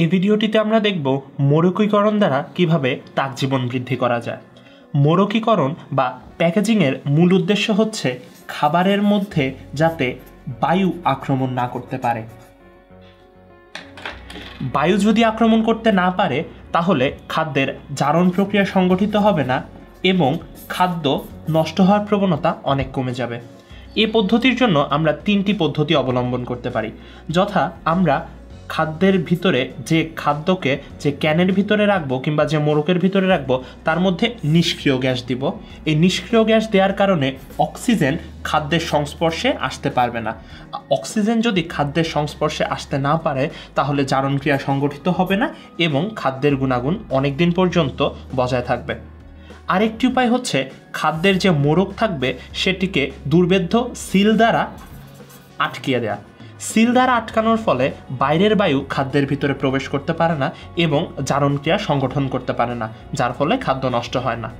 এই ভিডিওটিতে আমরা দেখব মোড়কীকরণ দ্বারা কীভাবে তাক জীবন বৃদ্ধি করা যায়। মোড়কীকরণ বা প্যাকেজিংয়ের মূল উদ্দেশ্য হচ্ছে খাবারের মধ্যে যাতে বায়ু আক্রমণ না করতে পারে। বায়ু যদি আক্রমণ করতে না পারে, তাহলে খাদ্যের জারণ প্রক্রিয়া সংগঠিত হবে না এবং খাদ্য নষ্ট হওয়ার প্রবণতা অনেক কমে যাবে। এ পদ্ধতির জন্য আমরা তিনটি পদ্ধতি অবলম্বন করতে পারি, যথা আমরা খাদ্যের ভিতরে যে খাদ্যকে যে ক্যানের ভিতরে রাখব কিংবা যে মোড়কের ভিতরে রাখব, তার মধ্যে নিষ্ক্রিয় গ্যাস দিব। এই নিষ্ক্রিয় গ্যাস দেওয়ার কারণে অক্সিজেন খাদ্যের সংস্পর্শে আসতে পারবে না। অক্সিজেন যদি খাদ্যের সংস্পর্শে আসতে না পারে, তাহলে জারণক্রিয়া সংগঠিত হবে না এবং খাদ্যের গুণাগুণ অনেক দিন পর্যন্ত বজায় থাকবে। আরেকটি উপায় হচ্ছে, খাদ্যের যে মোড়ক থাকবে, সেটিকে দুর্বেদ্য সিল দ্বারা আটকিয়ে দেয়া। সিল দ্বারা আটকানোর ফলে বাইরের বায়ু খাদ্যের ভিতরে প্রবেশ করতে পারে না এবং জারণক্রিয়া সংগঠন করতে পারে না, যার ফলে খাদ্য নষ্ট হয় না।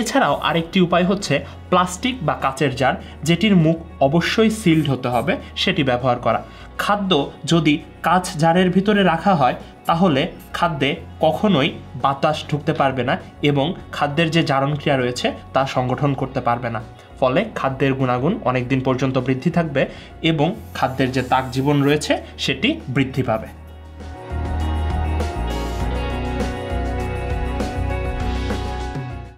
এছাড়াও আরেকটি উপায় হচ্ছে প্লাস্টিক বা কাচের জার, যেটির মুখ অবশ্যই সিল্ড হতে হবে, সেটি ব্যবহার করা। খাদ্য যদি কাচ জারের ভিতরে রাখা হয়, তাহলে খাদ্যে কখনোই বাতাস ঢুকতে পারবে না এবং খাদ্যের যে জারণক্রিয়া রয়েছে, তা সংগঠন করতে পারবে না। ফলে খাদ্যের গুণাগুণ অনেক দিন পর্যন্ত বৃদ্ধি থাকবে এবং খাদ্যের যে তাক জীবন রয়েছে, সেটি বৃদ্ধি পাবে।